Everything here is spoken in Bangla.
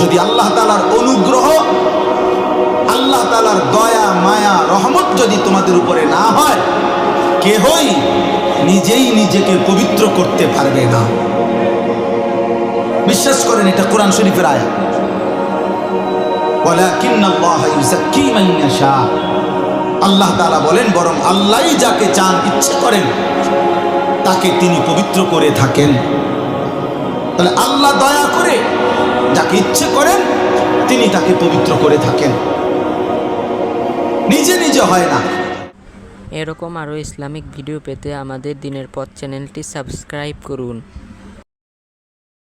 যদি আল্লাহ তালার অনুগ্রহ, আল্লাহ তালার দয়া, মায়া, রহমত যদি তোমাদের উপরে না হয়, কেহই নিজেই নিজেকে পবিত্র করতে পারবে না। বিশ্বাস করেন, এটা কোরআন শরীফের আয়া আল্লাহ তালা বলেন, বরং আল্লাহ যাকে চান, ইচ্ছে করেন, তাকে তিনি পবিত্র করে থাকেন। তাহলে আল্লাহ দয়া করে যাকে ইচ্ছে করেন, তিনি তাকে পবিত্র করে থাকেন। নিজে নিজে হয় না। এরকম আরও ইসলামিক ভিডিও পেতে আমাদের দিনের পথ চ্যানেলটি সাবস্ক্রাইব করুন।